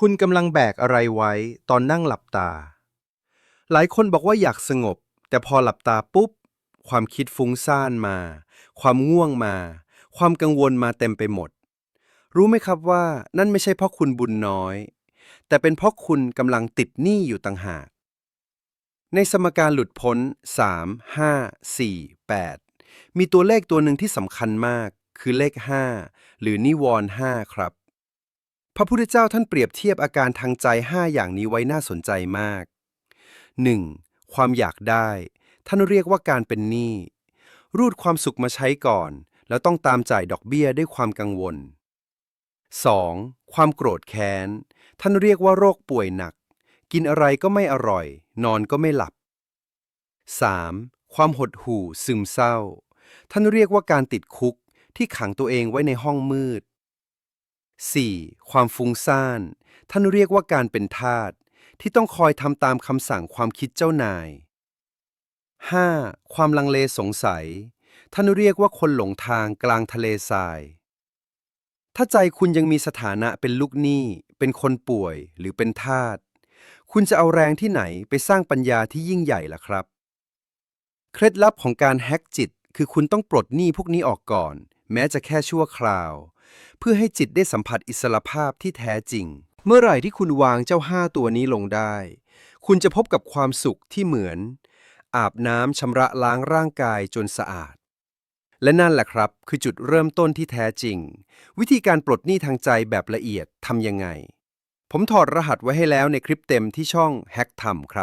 คุณกำลังแบกอะไรไว้ตอนนั่งหลับตา หลายคนบอกว่าอยากสงบ แต่พอหลับตาปุ๊บ ความคิดฟุ้งซ่านมา ความง่วงมา ความกังวลมาเต็มไปหมด รู้ไหมครับว่านั่นไม่ใช่เพราะคุณบุญน้อย แต่เป็นเพราะคุณกำลังติดหนี้อยู่ต่างหาก ในสมการหลุดพ้น 3 5 4 8 มีตัวเลขตัวหนึ่งที่สำคัญมาก คือเลข 5 หรือนิวรณ์5ครับ พระพุทธเจ้าท่านเปรียบเทียบอาการทางใจ 5 อย่างนี้ไว้น่าสนใจมาก 1. ความอยากได้ ท่านเรียกว่าการเป็นหนี้รูดความสุขมาใช้ก่อน แล้วต้องตามจ่ายดอกเบี้ยด้วยความกังวล 2. ความโกรธแค้น ท่านเรียกว่าโรคป่วยหนัก กินอะไรก็ไม่อร่อย นอนก็ไม่หลับ 3. ความหดหู่ซึมเศร้า ท่านเรียกว่าการติดคุกที่ขังตัวเองไว้ในห้องมืด 4. ความฟุ้งซ่าน ท่านเรียกว่าการเป็นทาสที่ต้องคอยทำตามคำสั่งความคิดเจ้านาย 5. ความลังเลสงสัย ท่านเรียกว่าคนหลงทางกลางทะเลทราย ถ้าใจคุณยังมีสถานะเป็นลูกหนี้ เป็นคนป่วยหรือเป็นทาสคุณจะเอาแรงที่ไหนไปสร้างปัญญาที่ยิ่งใหญ่ล่ะครับ เคล็ดลับของการแฮกจิต คือคุณต้องปลดหนี้พวกนี้ออกก่อน แม้จะแค่ชั่วคราว เพื่อให้จิตได้สัมผัสอิสรภาพที่แท้จริง เมื่อไหร่ที่คุณวางเจ้าห้าตัวนี้ลงได้ คุณจะพบกับความสุขที่เหมือน อาบน้ำชำระล้างร่างกายจนสะอาด และนั่นแหละครับ คือจุดเริ่มต้นที่แท้จริง วิธีการปลดหนี้ทางใจแบบละเอียดทำยังไง ผมถอดรหัสไว้ให้แล้วในคลิปเต็มที่ช่องแฮกทำครับ